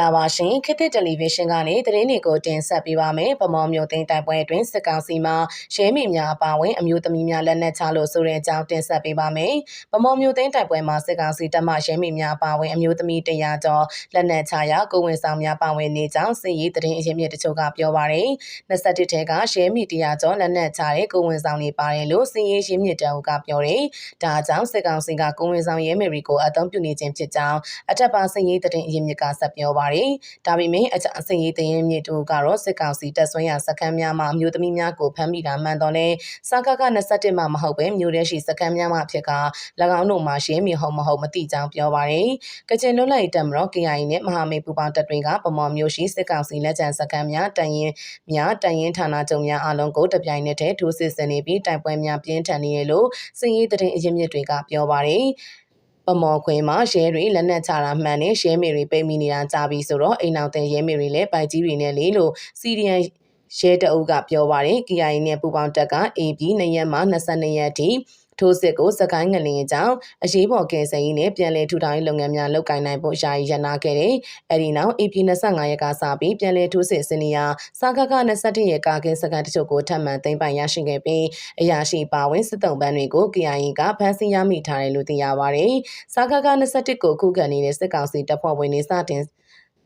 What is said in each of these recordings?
္ဂလာပါရှင်ခေတ်သစ်တယ်လီဗီရှင်းကနေသတင်းတွေကိုတင်ဆက်ပေးပါမယ်။ဗမော်မျိုးသိန်းတိုက်ပွဲအတွင်းစစ်ကောင်စီမှရဲမိများအပါအဝင်အမျိုးသမီးများလက်နက်ချလို့ဆိုတဲ့အကြောင်းတင်ဆက်ပေးပါမယ်။ဗမော်မျိုးသိန်းတိုက်ပွဲမှာစစ်ကောင်စီတပ်မှရဲမိများအပါအဝင်အမျိုးသမီး100ကျော်လက်နက်ချရာကိုဝင်ဆောင်များပါဝင်နေကြောင်းစစ်ရေးသတင်းအရင်းမြစ်တချို့ကပြောပါရယ်။21ထဲကရဲမိ100ကျော်လက်နက်ချတဲ့ကိုဝင်ဆောင်နေပါတယ်လို့စစ်ရေးရင်းမြစ်တအုပ်ကပြောတယ်။ဒါကြောင့်စစ်ကောင်စီကကိုဝင်ဆောင်ရဲမေရီကိုအသုံးပြုနေခြင်းဖြစ်ကြောင်းအထက်ပါစစ်ရေးသတင်းအရင်းမြစ်ကဆက်ပြောပါတယ်။ဒါပေမဲ့အကြအစင်ရေးတရင်မြစ်တို့ကတော့စစ်ကောင်စီတပ်ဆွမ်းရစခန်းများမှာအမျိုးသမီးများကိုဖမ်းမိတာမှန်တော့လဲစကားက21မှာမဟုတ်ပဲမြို့ထဲရှိစခန်းများမှာဖြစ်က၎င်းတို့မှာရှင်းမီဟုတ်မဟုတ်မသိကြောင်းပြောပါတယ်။ကချင်လွတ်လပ်ရေးတပ်မတော် KIA နဲ့မဟာမိတ်ပူးပေါင်းတပ်တွေကပမော်မျိုးရှိစစ်ကောင်စီလက်ကျန်စခန်းများတန်ရင်များတန်ရင်ဌာနချုပ်များအလုံးကိုတပြိုင်နက်တည်းထိုးစစ်ဆင်နေပြီးတိုင်ပွဲများပြင်းထန်နေရလို့စစ်ရေးတရင်အရင်းမြစ်တွေကပြောပါတယ်။ ပမော်ခွင်မှာရဲတွေလက်နက်ချတာမှန်နဲ့ရဲမေတွေပိတ်မိနေတာကြာပြီဆိုတော့အိမ်အောင်တဲ့ရဲမေတွေလည်းပိုက်ကြီးတွေနဲ့လေလို့စီရီယန်ရဲတအုပ်ကပြောပါတယ် KIA နဲ့ပူပေါင်းတပ်က AB နှစ်ရက်မှ22ရက်ထိ ထိုးစစ်ကိုစကိုင်းငလင်ကြောင့်အရေးပေါ်ကယ်ဆယ်ရေးနဲ့ပြည်내ထူထောင်ရေးလုပ်ငန်းများလုပ်ကိုင်နိုင်ဖို့ယာယီရနာခဲ့တယ်။အဲဒီနောက် AP 25ရက်ကစပြီးပြည်내ထိုးစစ်စင်နီယာစကားက21ရက်ကာကင်းစကန်တချို့ကိုထပ်မံသိမ်းပိုင်ရရှိခဲ့ပြီးအရာရှိပါဝင်စစ်တုံးပန်းတွေကို KIA ကဖမ်းဆီးရမိထားတယ်လို့သိရပါတယ်။စကားက21ကိုခုခံနေတဲ့စစ်ကောင်စီတပ်ဖွဲ့ဝင်တွေစတင်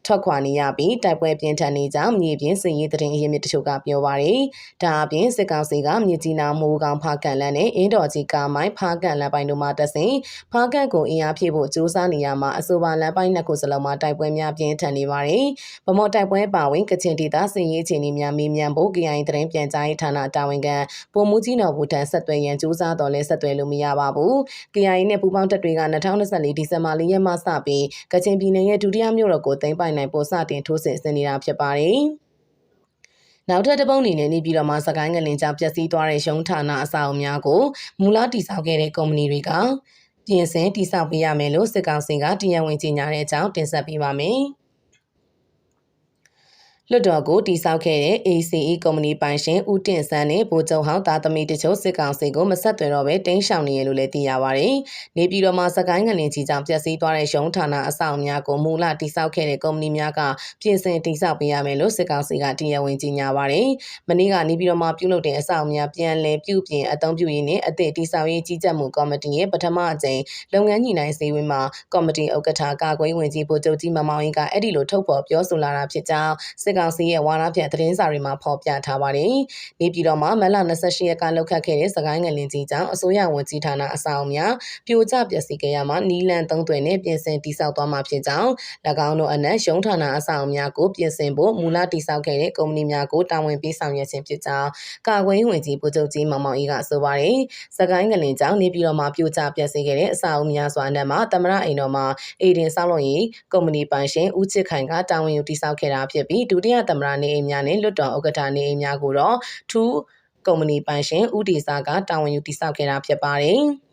ထွက်ခွာနေရပြီးတိုက်ပွဲပြင်းထန်နေကြောင်းမြေပြင်စစ်ရေးသတင်းအရင်းမြစ်တချို့ကပြောပါရယ်။ဒါအပြင်စစ်ကောင်စီကမြေကြီးနာမိုးကောင်ဖားကန်လန်းနဲ့အင်းတော်ကြီးကားမိုင်းဖားကန်လန်းပိုင်းတို့မှတက်စဉ်ဖားကန်ကိုအင်အားဖြည့်ဖို့စူးစမ်းနေရမှာအဆိုပါလန်းပိုင်းနှစ်ခုစလုံးမှာတိုက်ပွဲများပြင်းထန်နေပါရယ်။ဗမော်တိုက်ပွဲပါဝင်ကချင်ဒေသစစ်ရေးအခြေအနေများမေးမြန်းဖို့ KIA သတင်းပြန်ကြားရေးဌာနတာဝန်ခံပုံမှုကြီးတော်ဘူတန်ဆက်သွယ်ရန်စူးစမ်းတော်လဲဆက်သွယ်လို့မရပါဘူး။ KIA နဲ့ပူးပေါင်းတပ်တွေက2024ဒီဇင်ဘာလရက်မှစပြီးကချင်ပြည်နယ်ရဲ့ဒုတိယမြို့တော်ကိုသိမ်းပိုက်နိုင်ဖို့စတင်ထိုးစစ်ဆင်နေတာဖြစ်ပါတယ်။နောက်ထပ်တစ်ပုံအနေနဲ့နေပြည်တော်မှာစကိုင်းငလင်ကြောင့်ပျက်စီးသွားတဲ့ရုံးဌာနအဆောက်အများကိုမူလတည်ဆောက်ခဲ့တဲ့ကုမ္ပဏီတွေကပြင်ဆင်တည်ဆောက်ပေးရမယ်လို့စစ်ကောင်စီကတရားဝင်ကြေညာတဲ့အကြောင်းတင်ဆက်ပေးပါမယ်။ လွှတ်တော်ကိုတိစောက်ခဲ့တဲ့ ACE ကုမ္ပဏီပိုင်ရှင်ဦးတင်ဆန်းနဲ့ဗိုလ်ချုပ်ဟောင်းသားသမီးတချို့စစ်ကောင်စီကိုမဆက်သွယ်တော့ဘဲတင်းရှောင်နေရလို့လည်းသိရပါဗျ။နေပြည်တော်မှာစကိုင်းငလင်ကြီးကြောင့်ပျက်စီးသွားတဲ့ရုံးဌာနအဆောက်အများကိုမူလတိစောက်ခဲ့တဲ့ကုမ္ပဏီများကပြင်ဆင်တိစောက်ပေးရမယ်လို့စစ်ကောင်စီကတရားဝင်ကြေညာပါတယ်။မနေ့ကနေပြည်တော်မှာပြုလုပ်တဲ့အဆောက်အများပြန်လည်ပြုပြင်အသုံးပြုရေးနဲ့အသည့်တိစောက်ရေးကြီးကြပ်မှုကော်မတီရဲ့ပထမအကြိမ်လုပ်ငန်းညှိနှိုင်းစည်းဝေးမှာကော်မတီဥက္ကဋ္ဌကာကွယ်ဝင်ကြီးဗိုလ်ချုပ်ကြီးမမောင်ရင်ကအဲ့ဒီလိုထုတ်ဖော်ပြောဆိုလာတာဖြစ်ကြောင်းစစ်ကောင်စီရဲ့ဝါဒဖြန့်သတင်းစာတွေမှာဖော်ပြထားပါတယ်။နေပြည်တော်မှာမလ28ရက်ကလောက်ခတ်ခဲ့တဲ့စကိုင်းငလင်ကြီးကြောင့်အစိုးရဝန်ကြီးဌာနအဆောင်များပြိုကျပျက်စီးခဲ့ရမှာနီလန်သုံးသွယ်နဲ့ပြင်ဆင်တိစောက်သွားမှာဖြစ်ကြောင်း၎င်းတို့အနက်ရုံးဌာနအဆောင်များကိုပြင်ဆင်ဖို့မူလတိစောက်ခဲ့တဲ့ကုမ္ပဏီများကိုတာဝန်ပေးဆောင်ရွက်ခြင်းဖြစ်ကြောင်းကာကွယ်ဝင်ကြီးဗိုလ်ချုပ်ကြီးမောင်မောင်အေးကဆိုပါတယ်။စကိုင်းငလင်ကြောင့်နေပြည်တော်မှာပြိုကျပျက်စီးခဲ့တဲ့အဆောက်အဦများစွာအနက်မှာတမရအိမ်တော်မှာအေဒင်ဆောက်လုပ်ရေးကုမ္ပဏီပိုင်ရှင်ဦးချစ်ခိုင်ကတာဝန်ယူတိစောက်ခဲ့တာဖြစ်ပြီးဒုတိယတမရနေအိမ်များနဲ့လွတ်တော်ဥက္ကဋ္ဌနေအိမ်များကိုတော့ထူးကုမ္ပဏီပိုင်ရှင်ဦးဒီစာကတာဝန်ယူတည်ဆောက်ခဲ့တာဖြစ်ပါတယ်။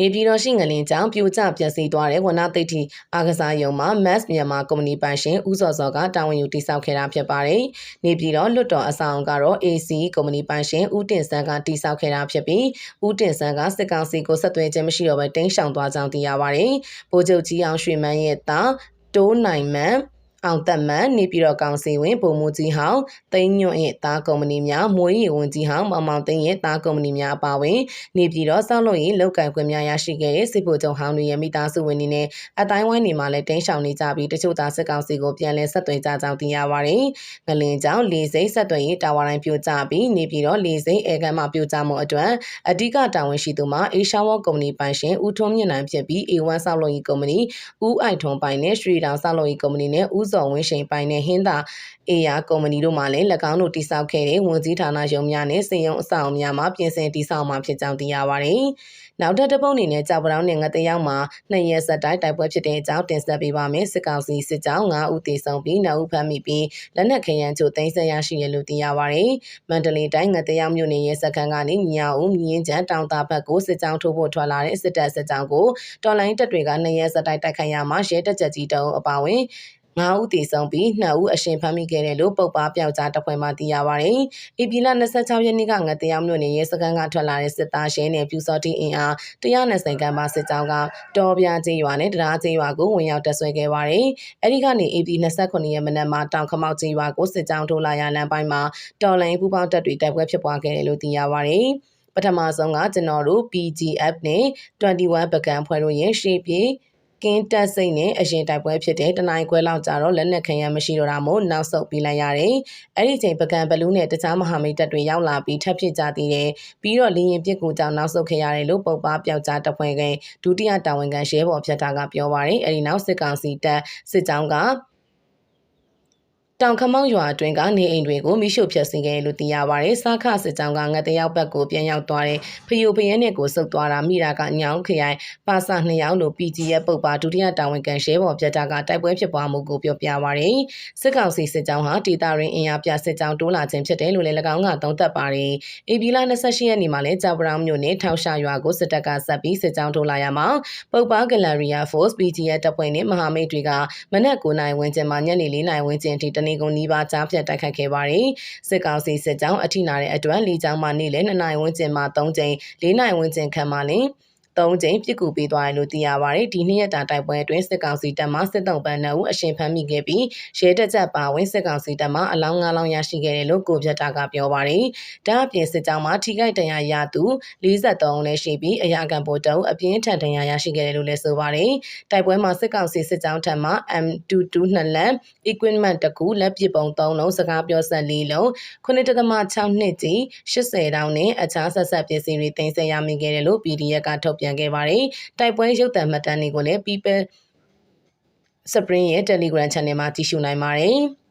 နေပြည်တော်ရှိငလင်ကြောင့်ပြိုကျပျက်စီးသွားတဲ့ဝနသိတိအာကစားရုံမှာ Mass မြန်မာကုမ္ပဏီပိုင်ရှင်ဦးစောစောကတာဝန်ယူတည်ဆောက်ခဲ့တာဖြစ်ပါတယ်။နေပြည်တော်လွတ်တော်အဆောင်ကတော့ AC ကုမ္ပဏီပိုင်ရှင်ဦးတင်ဆန်းကတည်ဆောက်ခဲ့တာဖြစ်ပြီးဦးတင်ဆန်းကစစ်ကောင်စီကိုဆက်သွယ်ခြင်းမရှိတော့ဘဲတင်းရှောင်သွားကြောင်းသိရပါတယ်။ဗိုလ်ချုပ်ကြီးအောင်ရွှေမန်းရဲ့တာတိုးနိုင်မန်း အောင်သက်မန်နေပြည်တော်ကောင်စီဝင်ပုံမှုကြီးဟောင်းသိန်းညွန့်ရဲ့တားကုမ္ပဏီများမွေးရီဝန်ကြီးဟောင်းမောင်မောင်သိန်းရဲ့တားကုမ္ပဏီများအပါအဝင်နေပြည်တော်စောက်လို့ရင်လောက်ကန်ခွင့်များရရှိခဲ့တဲ့စစ်ဗိုလ်ချုပ်ဟောင်းတွေရဲ့မိသားစုဝင်တွေနဲ့အတိုင်းဝိုင်းတွေမှာလည်းတင်းရှောင်နေကြပြီးတချို့သားစစ်ကောင်စီကိုပြန်လည်ဆက်သွယ်ကြကြောင်းသိရပါတယ်။ငလင်ကြောင့်လေစိတ်ဆက်သွယ်ရေးတာဝါတိုင်းပြိုကျပြီးနေပြည်တော်လေစိတ်အေကန်မှပြိုကျမှုအတွက်အဓိကတာဝန်ရှိသူမှာအေရှာဝေါကုမ္ပဏီပိုင်ရှင်ဦးထွန်းမြင့်နိုင်ဖြစ်ပြီး A1 စောက်လို့ရေးကုမ္ပဏီဦးအိုက်ထွန်းပိုင်နဲ့ရွှေတောင်စောက်လို့ရေးကုမ္ပဏီနဲ့ဦးစော်ဝင်းရှိန်ပိုင်နဲ့ဟင်းသာအေယာကုမ္ပဏီတို့မှလည်း၎င်းတို့တိစောက်ခဲ့တဲ့ဝန်ကြီးဌာနရုံးများနဲ့စေယုံအဆောင်များမှာပြင်ဆင်တိစောက်မှာဖြစ်ကြောင်းသိရပါတယ်။နောက်ထပ်တစ်ပုတ်အနေနဲ့ကြောက်ပတောင်းနဲ့ငတရောက်မှာနှစ်ရက်ဆက်တိုက်တိုက်ပွဲဖြစ်တဲ့အကြောင်းတင်ဆက်ပေးပါမယ်။စစ်ကောင်စီစစ်ကြောင်း9ဦးသေဆုံးပြီး9ဦးဖမ်းမိပြီးလက်နက်ခဲယမ်းချို့သိမ်းဆည်းရရှိရလို့သိရပါတယ်။မန္တလေးတိုင်းငတရောက်မြို့နယ်ရဲစခန်းကနေညဦးမြင်းချမ်းတောင်တာဘက်ကိုစစ်ကြောင်းထိုးဖို့ထွက်လာတဲ့စစ်တပ်စစ်ကြောင်းကိုတော်လိုင်းတပ်တွေကနှစ်ရက်ဆက်တိုက်တိုက်ခိုက်ရမှာရဲတပ်ချက်ကြီးတုံးအပါဝင်မ 9ဦးသေဆုံးပြီး2ဦးအရှင်ဖမ်းမိခဲ့တယ်လို့ပုတ်ပါပျောက်ကြားတပ်ဖွဲ့မှသိရပါတယ်။ဧပြီလ26ရက်နေ့ကငတရားမြို့နယ်ရဲစခန်းကထွက်လာတဲ့စစ်သားရှင်းနဲ့ပြူစောတိအင်အား120ခန်းပါစစ်ကြောင်းကတော်ပြားကျေးရွာနဲ့တရားကျေးရွာကိုဝင်ရောက်တပ်ဆွဲခဲ့ပါတယ်။အဲဒီကနေဧပြီ29ရက်မနက်မှာတောင်ခမောက်ကျေးရွာကိုစစ်ကြောင်းထိုးလာရလမ်းပိုင်းမှာတော်လိုင်းပူပေါင်းတပ်တွေတိုက်ပွဲဖြစ်ပွားခဲ့တယ်လို့သိရပါတယ်။ပထမဆုံးကကျွန်တော်တို့ PGF နဲ့21ပကံဖွဲ့တို့ရဲ့ရှေ့ပြေး ကင်းတက်စိတ်နဲ့အရင်တိုက်ပွဲဖြစ်တဲ့တနိုင်ခွဲလောက်ကြတော့လက်နက်ခံရမရှိတော့တာမို့နောက်ဆုတ်ပြီးလိုက်ရတယ်။အဲ့ဒီချိန်ပကံဘလူးနဲ့တခြားမဟာမိတ်တပ်တွေရောက်လာပြီးထပ်ဖြစ်ကြသေးတယ်။ပြီးတော့လင်းရင်ပြစ်ကူကြောင့်နောက်ဆုတ်ခဲ့ရတယ်လို့ပုတ်ပါပြောက်ကြားတပ်ဖွဲ့ကဒုတိယတာဝန်ခံရဲဘော်ဖြတ်တာကပြောပါတယ်။အဲ့ဒီနောက်စစ်ကောင်စီတပ်စစ်ကြောင်းက တောင်ခမောက်ရွာအတွင်းကနေအိမ်တွေကိုမိရှုဖျက်ဆီးခဲ့လို့သိရပါတယ်။စားခစစ်ကြောင်းကငတ်တယောက်ဘက်ကိုပြန်ရောက်သွားတဲ့ဖယိုဖယဲနဲ့ကိုစုပ်သွားတာမိတာကညောင်းခရိုင်ပါစာနှစ်ယောက်လို့ PG ရဲ့ပုတ်ပါဒုတိယတာဝန်ခံရှဲပေါ်ပြတ်တာကတိုက်ပွဲဖြစ်ပွားမှုကိုပြောပြပါရယ်။စစ်ကောင်စီစစ်ကြောင်းဟာဒေတာရင်းအင်အားပြစစ်ကြောင်းတိုးလာခြင်းဖြစ်တယ်လို့လည်း၎င်းကသုံးသပ်ပါတယ်။ AB လ28ရက်နေ့မှာလည်းကြောက်ပရောင်မြို့နယ်ထောင်ရှာရွာကိုစစ်တပ်ကဆက်ပြီးစစ်ကြောင်းထိုးလာရမှာပုတ်ပါဂလရီယာဖော့စ် PG ရဲ့တပ်ဖွဲ့နဲ့မဟာမိတ်တွေကမနက်9:00နာရီဝန်းကျင်မှာညနေ4:00နာရီဝန်းကျင်ထိတနေကုန်နီးပါးကြားဖြတ်တိုက်ခိုက်ခဲ့ပါတယ်။စစ်ကောင်စီစစ်ကြောင်းအထိနာတဲ့အတွက်လီကြောင်းမှနေ့လယ်2နာရီဝန်းကျင်မှာ3ကြိမ်4နာရီဝန်းကျင်ခန့်မှလင် ၃ကြိမ်ပြစ်ကူပေးသွားတယ်လို့သိရပါတယ်။ဒီနှစ်ရက်တာတိုက်ပွဲအတွင်းစစ်ကောင်စီတပ်မှစစ်တုံးပန်းနှုတ်အရှင်ဖမ်းမိခဲ့ပြီးရဲတပ်ချက်ပါဝင်စစ်ကောင်စီတပ်မှအလောင်း၅လောင်းရရှိခဲ့တယ်လို့ကိုပြတ်တာကပြောပါတယ်။ဒါအပြင်စစ်ကြောင်းမှထိခိုက်ဒဏ်ရာရသူ43ဦးလည်းရှိပြီးအရာခံဗိုလ်တုံးအပြင်းထန်ဒဏ်ရာရရှိခဲ့တယ်လို့လည်းဆိုပါတယ်။တိုက်ပွဲမှာစစ်ကောင်စီစစ်ကြောင်းထံမှ M22 နှစ်လက် equipment တကူလက်ပစ်ပုံ3လုံးစကားပြောဆက်4လုံး9.6နှစ်ကြီး80တောင်းနဲ့အခြားဆက်ဆက်ပစ္စည်းတွေတင်ဆက်ရမိခဲ့တယ်လို့ PDF ကထုတ်ပြန်ခဲ့ပါတယ်။တိုက်ပွဲရုပ်သံမှတ်တမ်းတွေကိုလည်း People Spring ရဲ့ Telegram Channel မှာကြည့်ရှုနိုင်ပါတယ်။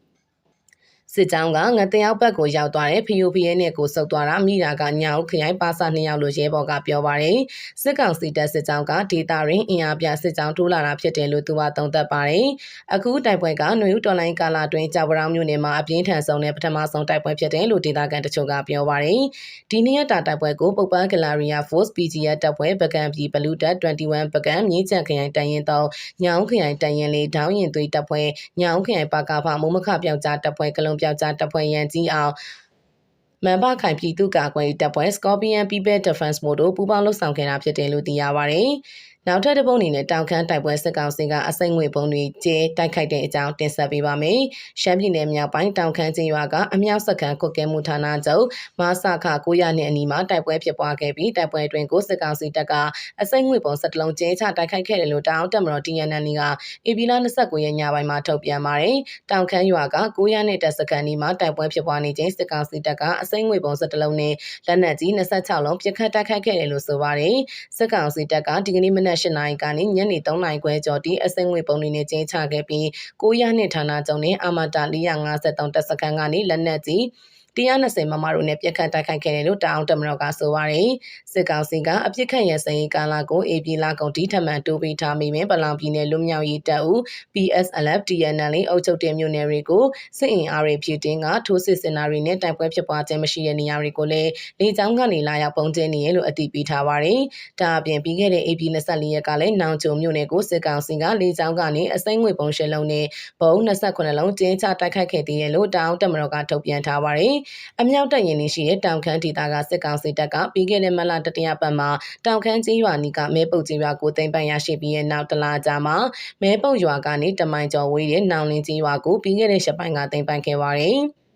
စစ်ကြောင်းကငတယောက်ဘက်ကိုရောက်သွားတဲ့ဖီယိုဖီရဲနဲ့ကိုစုပ်သွားတာမိတာကညောင်ခရိုင်ပါစာနှစ်ယောက်လို့ရဲဘော်ကပြောပါတယ်စစ်ကောင်စီတပ်စစ်ကြောင်းကဒေတာရင်းအင်အားပြစစ်ကြောင်းထိုးလာတာဖြစ်တယ်လို့သူကသုံးသပ်ပါတယ်အခုတိုက်ပွဲကຫນွေဦးတော်လိုင်းကာလာတွင်ကြောက်ပရောင်မြို့နယ်မှာအပြင်းထန်ဆုံးနဲ့ပထမဆုံးတိုက်ပွဲဖြစ်တယ်လို့ဒေတာကန်တချို့ကပြောပါတယ်ဒီနေ့ရက်တာတိုက်ပွဲကိုပုပ္ပန်းဂလာရီယာ Force PGF တပ်ဖွဲ့ပကံပြည်ဘလူးတပ်21ပကံမြင်းချန်ခရိုင်တရင်တောင်ညောင်ခရိုင်တရင်လေးဒေါင်းရင်သွေးတပ်ဖွဲ့ညောင်ခရိုင်ပါကာဖမုံမခပြောက်ကြားတပ်ဖွဲ့ကလုံပြောက်ကြားတပ်ဖွဲ့ရန်ကြီးအောင်မန်ဘခိုင်ပြည်သူ့ကာကွယ်တပ်ဖွဲ့ Scorpion People Defense မို့တို့ပူးပေါင်းလှုပ်ဆောင်ခဲ့တာဖြစ်တယ်လို့သိရပါဗျ။ နောက်ထပ်တစ်ပုတ်အနေနဲ့တောင်ခမ်းတိုက်ပွဲစစ်ကောင်စီကအစိမ့်ငွေပုံတွေကျဲတိုက်ခိုက်တဲ့အကြောင်းတင်ဆက်ပေးပါမယ်။ရှမ်းပြည်နယ်မြောက်ပိုင်းတောင်ခမ်းချင်းရွာကအမြောက်စကန်ကုတ်ကဲမှုဌာနချုပ်မဆခ900နှစ်အနီးမှာတိုက်ပွဲဖြစ်ပွားခဲ့ပြီးတိုက်ပွဲအတွင်းကိုစစ်ကောင်စီတပ်ကအစိမ့်ငွေပုံစက်လုံးကျဲချတိုက်ခိုက်ခဲ့တယ်လို့တောင်တက်မတော် TNN ကဧပြီလ29ရက်ညပိုင်းမှာထုတ်ပြန်ပါတယ်။တောင်ခမ်းရွာက900နှစ်တပ်စကန်နီးမှာတိုက်ပွဲဖြစ်ပွားနေချိန်စစ်ကောင်စီတပ်ကအစိမ့်ငွေပုံစက်လုံးနဲ့လက်နက်ကြီး26လုံးပစ်ခတ်တိုက်ခိုက်ခဲ့တယ်လို့ဆိုပါတယ်။စစ်ကောင်စီတပ်ကဒီကနေ့မနက်8နာရီကနေညနေ3နာရီခွဲကျော်တိအစိမ့်ငွေပုံတွေနဲ့ကျင်းချခဲ့ပြီး900နှစ်ဌာနချုပ်နဲ့အာမတာ453တပ်စခန်းကနေလက်နက်ကြီး 120မမတို့နဲ့ပြက်ခတ်တိုက်ခိုက်ခဲ့တယ်လို့တောင်တမတော်ကဆိုပါတယ်စစ်ကောင်စီကအပြစ်ခတ်ရစရေးကာလာကို AP လာကုန်တီထမှန်တိုးပေးထားမိပင်ပလောင်ပြည်နယ်လွတ်မြောက်ရေးတပ်ဦး PSLF TNL အုပ်ချုပ်တဲ့မြို့နယ်တွေကိုစစ်အင်အားတွေဖြည့်တင်းကထိုးစစ်စင်တာတွေနဲ့တိုက်ပွဲဖြစ်ပွားခြင်းမရှိတဲ့နေရာတွေကိုလည်းလေကြောင်းကနေလာရောက်ပုံကျင်းနေရလို့အတည်ပြုထားပါတယ်ဒါအပြင်ပြီးခဲ့တဲ့ AP 24ရက်ကလည်းနောင်ချုံမြို့နယ်ကိုစစ်ကောင်စီကလေကြောင်းကနေအစိမ့်ငွေပုံရှင်းလုံးနဲ့ဘုံ28လုံးကျင်းချတိုက်ခိုက်ခဲ့သေးတယ်လို့တောင်တမတော်ကထုတ်ပြန်ထားပါတယ်အမြောက်တပ်ရင်းရှိတဲ့တောင်ခမ်းဒေသကစစ်ကောင်စီတပ်ကပြီးခဲ့တဲ့မလတတိယပတ်မှာတောင်ခမ်းကြီးရွာနီကမဲပုတ်ကြီးရွာကိုသိမ်းပိုင်ရရှိပြီးတဲ့နောက်တလကြာမှာမဲပုတ်ရွာကနေတမိုင်ကျော်ဝေးတဲ့နောင်လင်းကြီးရွာကိုပြီးခဲ့တဲ့ရှပိုင်းကသိမ်းပိုင်ခဲ့ပါတယ်။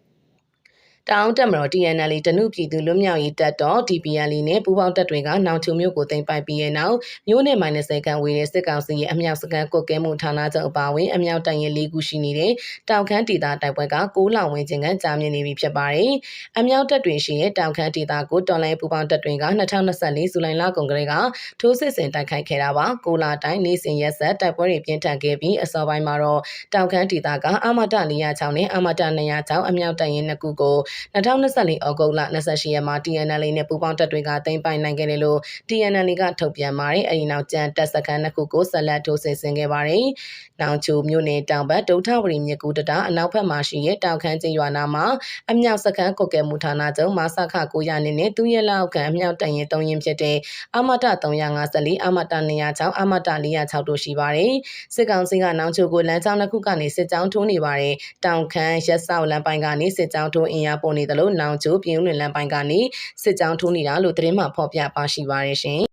တောင်တက်မတော် TNL တနုပြည်သူလွတ်မြောက်ရေးတပ်တော် TPL နဲ့ပူးပေါင်းတပ်တွေကနောင်ချုံမြို့ကိုသိမ်းပိုက်ပြီးတဲ့နောက်မြို့နယ်မိုင်20ခန့်ဝေးတဲ့စစ်ကောင်စီရဲ့အမြောက်စကန်ကုတ်ကဲမှုဌာနချုပ်အပါအဝင်အမြောက်တိုင်ရင်၄ခုရှိနေတဲ့တောင်ခမ်းဒေသတိုက်ပွဲက6လောင်ဝင်းချင်းကကြာမြင့်နေပြီဖြစ်ပါတယ်။အမြောက်တပ်တွေရှိတဲ့တောင်ခမ်းဒေသကိုတော်လိုင်းပူးပေါင်းတပ်တွေက2024ဇူလိုင်လကုန်ကလေးကထိုးစစ်ဆင်တိုက်ခိုက်ခဲ့တာပါ။ကိုလာတိုင်းနေစဉ်ရက်ဆက်တိုက်ပွဲတွေပြင်းထန်ခဲ့ပြီးအစောပိုင်းမှာတော့တောင်ခမ်းဒေသကအာမတ406နဲ့အာမတ206အမြောက်တိုင်ရင်2ခုကို2024ဩဂုတ်လ28ရက်မှာ TNL နဲ့ပူးပေါင်းတပ်တွေကသိမ်းပိုင်နိုင်ခဲ့တယ်လို့ TNL ကထုတ်ပြန်ပါတယ်အဲဒီနောက်ကျန်တပ်စခန်းနှစ်ခုကိုဆက်လက်ထိုးစစ်ဆင်ခဲ့ပါတယ်။နောင်ချိုမြို့နယ်တောင်ဘက်ဒုထဝရီမြစ်ကူတတာအနောက်ဘက်မှာရှိတဲ့တောင်ခမ်းကျင်းရွာနာမှာအမြောက်စခန်းကုတ်ကဲမှုဌာနချုပ်မဆခ900နဲ့နဲ့သူရဲလောက်ခံအမြောက်တန်ရင်3ရင်ဖြစ်တဲ့အမတ354အမတ206အမတ406တို့ရှိပါတယ်။စစ်ကောင်စီကနောင်ချိုကိုလမ်းကြောင်းတစ်ခုကနေစစ်ကြောင်းထိုးနေပါတယ်။တောင်ခမ်းရက်ဆောက်လမ်းပိုင်းကနေစစ်ကြောင်းထိုးအင်အားပေါ်နေတယ်လို့နောင်ချိုပြည်ဦးလွင်လမ်းပိုင်းကနေစစ်ကြောင်းထိုးနေတာလို့သတင်းမှဖော်ပြပါရှိပါတယ်ရှင်။